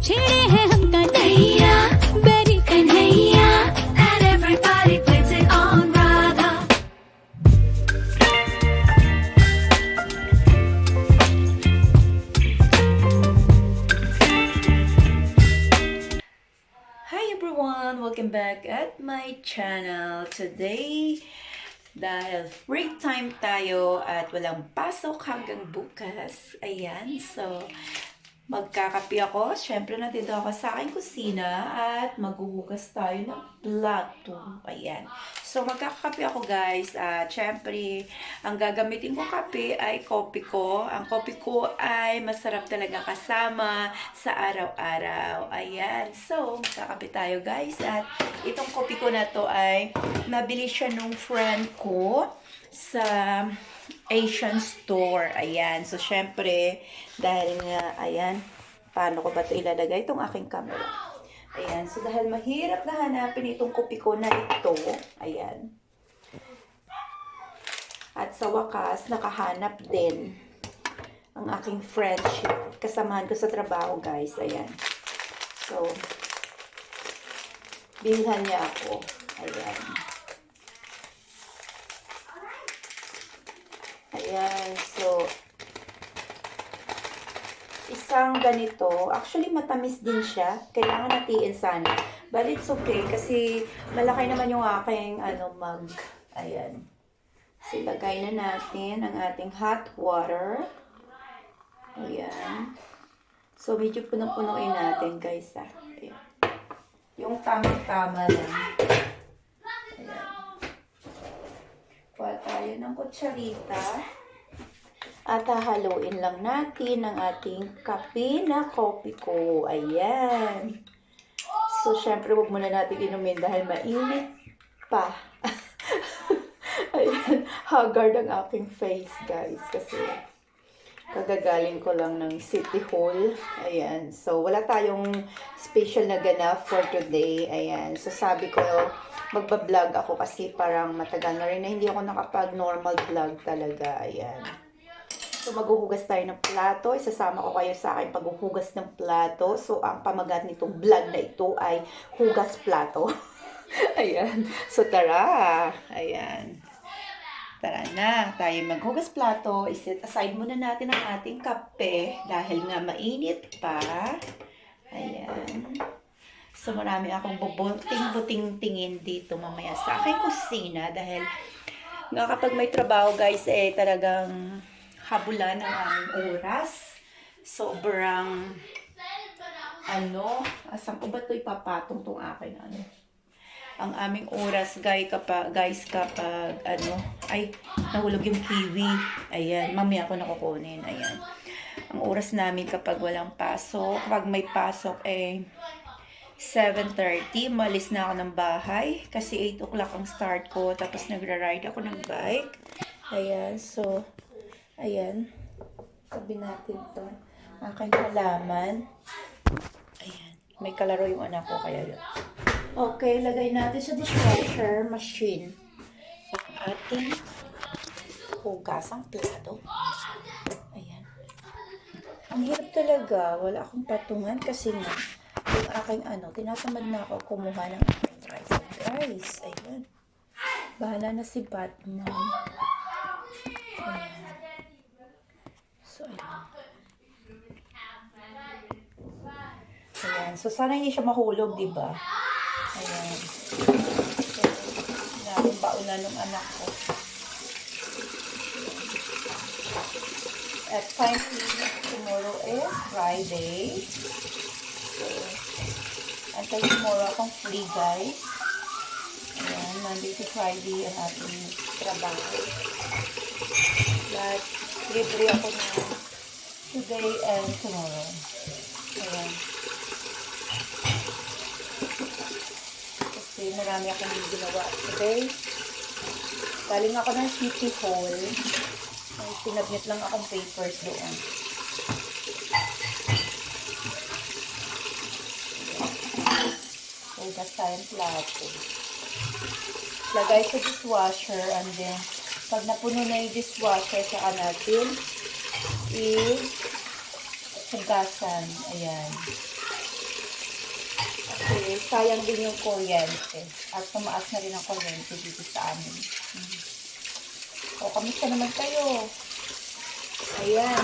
छेड़े हैं हम कन्हैया बेरी Kanhaiya and everybody blames it on Radha. Hi everyone! Welcome back at my channel. Today, dahil free time tayo at walang pasok hanggang bukas, ayan, so magkakapi ako. Siyempre, nandito ako sa aking kusina at maghuhugas tayo ng plato. Ayan. So, magkakapi ako guys. At syempre, ang gagamitin ko kape ay kopi ko. Ang kopi ko ay masarap talaga kasama sa araw-araw. Ayan. So, magkakape tayo guys. At itong kopi ko na to ay nabili siya nung friend ko sa Asian store. Ayan. So, syempre, dahil nga, ayan, paano ko ba ito ilalagay? Itong aking camera. Ayan. So, dahil mahirap na hanapin itong kopi ko na ito. Ayan. At sa wakas, nakahanap din ang aking friendship. Kasamahan ko sa trabaho, guys. Ayan. So, bilhan niya ako. Ayan. Ayan. Isang ganito, actually matamis din siya. Kailangan natiin sana. But it's okay kasi malaki naman yung aking ano, mug. Ayan. So, ilagay na natin ang ating hot water. Ayan. So, medyo puno-punuin natin, guys, ah. Ayan. Yung tamang-tama lang. Ayan. Kuha tayo ng kutsarita. At hahaluin lang natin ang ating kape na kopi ko. Ayan. So, syempre, wag muna natin inumin dahil mainit pa. Ayan. Haggard ang aking face, guys. Kasi kagagaling ko lang ng City Hall. Ayan. So, wala tayong special na ganap for today. Ayan. So, sabi ko, magbablog ako kasi parang matagal na rin na hindi ako nakapag-normal vlog talaga. Ayan. So, maghuhugas tayo ng plato. Isasama ko kayo sa akin paghuhugas ng plato. So, ang pamagat nitong vlog na ito ay hugas plato. Ayan. So, tara. Ayan. Tara na. Tayo maghugas plato. Iset aside muna natin ang ating kape dahil nga mainit pa. Ayan. So, marami akong bubuting-buting-tingin dito mamaya sa aking kusina dahil nga kapag may trabaho guys, eh talagang habulan ng aming oras. Sobrang ano, asan ko ba ito ipapatong tong akin ano? Ang aming oras guys kapag guys kapag ano, ay nahulog yung kiwi. Ayan, mamaya ako nakukunin. Ayan. Ang oras namin kapag walang pasok, kapag may pasok eh 7.30, malis na ako ng bahay kasi 8 o'clock ang start ko tapos nagra-ride ako ng bike. Ayan, so Ayan. Sabi natin to. Aking halaman. Ayan. May kalaro yung anak ko kaya yun. Okay, lagay natin sa dishwasher machine. Ang ating hugasang plato. Ayan. Ang hirap talaga. Wala akong patungan kasi nga yung aking ano, tinatamad na ako kumuha ng rice. Guys, ayan. Bahala na si Batman. Ayan. So, ayan. Ayan. So, sana hindi siya mahulog, di ba? Ayan. So, namin bauna ng anak ko. At finally, tomorrow is Friday. So, until tomorrow akong free, guys. Ayan, Monday to Friday ang ating trabaho. But, libre ako na today and tomorrow. Ayan. Kasi marami akong ginawa today. Galing ako ng City Hall. May pinabnit lang akong papers doon. Hugas tayong plato. Lagay sa dishwasher and then pag napuno na yung dishwasher, saka natin i hugasan. Ayan. sayang din yung kuryente. At tumaas na rin ang kuryente dito sa amin. O, kamusta naman kayo? Ayan,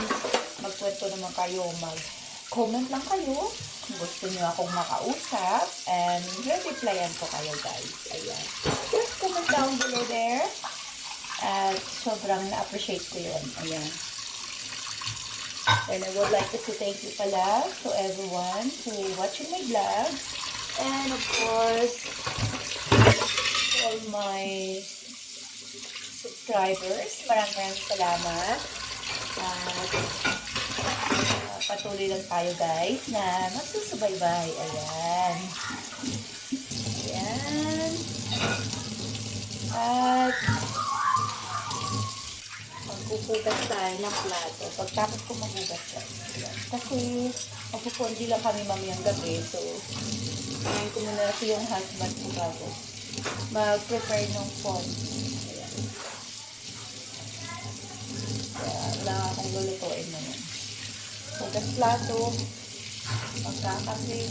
magkwento naman kayo, mag-comment lang kayo kung gusto niyo akong makausap and replyan ko kayo guys. Ayan. Just comment down below there. At sobrang na-appreciate ko yun. Ayan. And I would like to say thank you pala to everyone who watching my vlog. And of course, all my subscribers. Maraming salamat. At uh, patuloy lang tayo guys na magsusubaybay. Ayan. Ayan. At magpupugas tayo ng plato. Pagtapos ko magugas. Ayan. Kasi magpupundi lang kami mamayang gabi. So, ngayon ko muna kasi yung husband ko bago mag-prepare ng phone. Ayan. Kaya wala akong lulutuin mo nun. Hugas plato. Magkakape.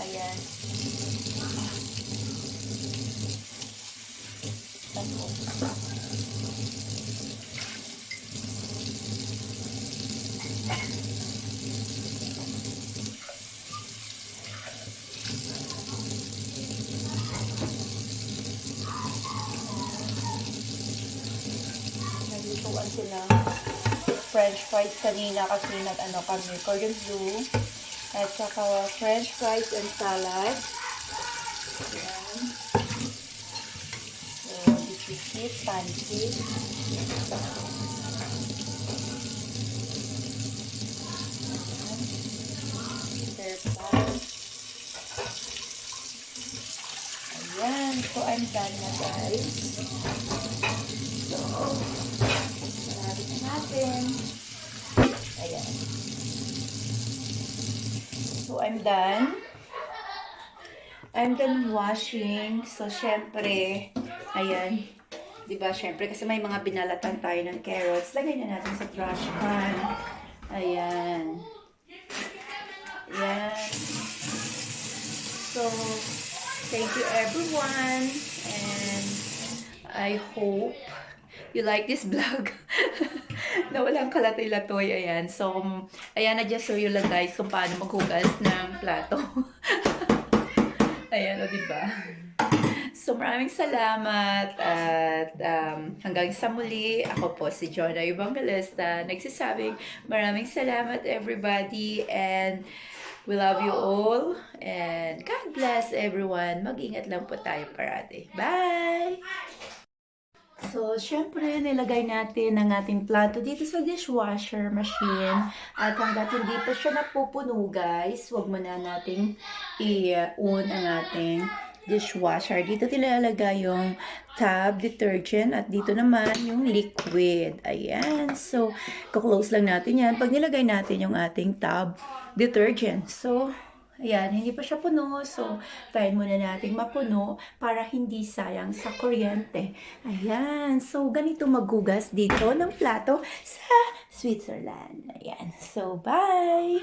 Ayan. Tapos. Naglutuan ko ng french fries kanina kasi nag-ano kami, cordon bleu. At saka french fries and salad. Ayan. So, this is it, pancake. Ayan. So, I'm done na guys. So, marami na natin. Ayan. So, I'm done. I'm done washing. So, syempre, ayan. Diba, syempre, kasi may mga binalatan tayo ng carrots. Lagay na natin sa trash can. Ayan. Ayan. So, thank you everyone. And I hope you like this vlog. na walang kalatoy-latoy. Ayan. So, ayan na just show you lang guys kung paano maghugas ng plato. ayan o, diba? So, maraming salamat at um, hanggang sa muli, ako po si Jonah Evangelista, nagsasabing maraming salamat everybody and we love you all and God bless everyone. Mag-ingat lang po tayo parati. Bye! So, syempre, nilagay natin ang ating plato dito sa dishwasher machine. At hanggat hindi pa siya napupuno, guys, huwag muna nating i-on ang ating dishwasher. Dito nilalagay yung tab detergent at dito naman yung liquid. Ayan. So, kuklose lang natin yan. Pag nilagay natin yung ating tab detergent. So, Ayan, hindi pa siya puno. So, tayin muna natin mapuno para hindi sayang sa kuryente. Ayan. So, ganito maghugas dito ng plato sa Switzerland. Ayan. So, bye!